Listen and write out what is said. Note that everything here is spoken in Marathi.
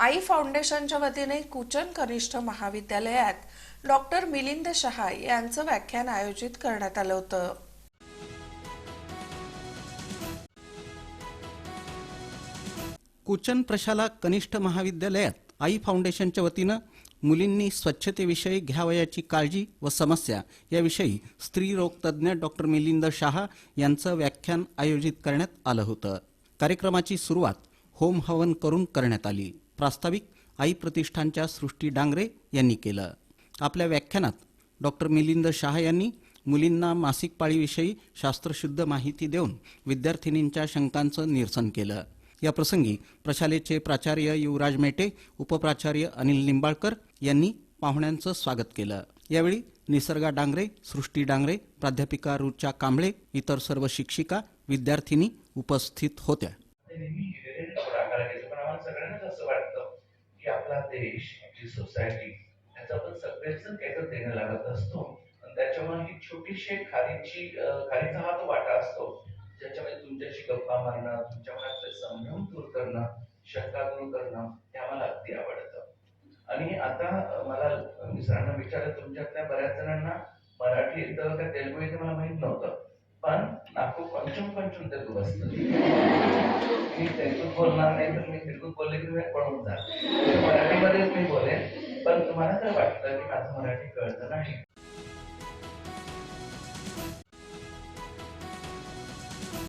आई फाउंडेशनच्या वतीने कुचन कनिष्ठ महाविद्यालयात डॉक्टर मिलिंद शहा यांचं व्याख्यान आयोजित करण्यात आलं होतं. कुचन प्रशाला कनिष्ठ महाविद्यालयात आई फाउंडेशनच्या वतीनं मुलींनी स्वच्छतेविषयी घ्यावयाची काळजी व समस्या याविषयी स्त्रीरोग तज्ज्ञ डॉक्टर मिलिंद शहा यांचं व्याख्यान आयोजित करण्यात आलं होतं. कार्यक्रमाची सुरुवात होम हवन करून करण्यात आली. प्रास्ताविक आई प्रतिष्ठानच्या सृष्टी डांगरे यांनी केलं. आपल्या व्याख्यानात डॉक्टर मिलिंद शहा यांनी मुलींना मासिक पाळीविषयी शास्त्रशुद्ध माहिती देऊन विद्यार्थिनींच्या शंकांचं निरसन केलं. या प्रसंगी प्रशालेचे प्राचार्य युवराज मेटे उपप्राचार्य अनिल निंबाळकर यांनी पाहुण्यांचं स्वागत केलं. यावेळी निसर्गा डांगरे सृष्टी डांगरे प्राध्यापिका रुचा कांबळे इतर सर्व शिक्षिका विद्यार्थिनी उपस्थित होत्या. असं वाटतं की आपला देश आपली सोसायटी याचा आपण सगळेजण काहीतरी देणं लागत असतो. आणि त्याच्यामुळे ही छोटीशी एक खारीची खारीचा हा तो वाटा असतो. ज्याच्यामध्ये तुमच्याशी गप्पा मारणं तुमच्या मनातले संभ्रम दूर करणं शंका दूर करणं हे आम्हाला अगदी आवडतं. आणि आता मला अं, मित्रांना विचारलं तुमच्यातल्या बऱ्याच जणांना मराठी येतं का तेलगू येतं मला माहीत नव्हतं. पण नाको पंचम पंचम तेलगू असतं. मी तेलगू बोलणार नाही तर मी तेलगू बोलले की मी पळून मराठीमध्येच मी बोलेन पण तुम्हाला जर वाटतं की माझं मराठी कळतं नाही.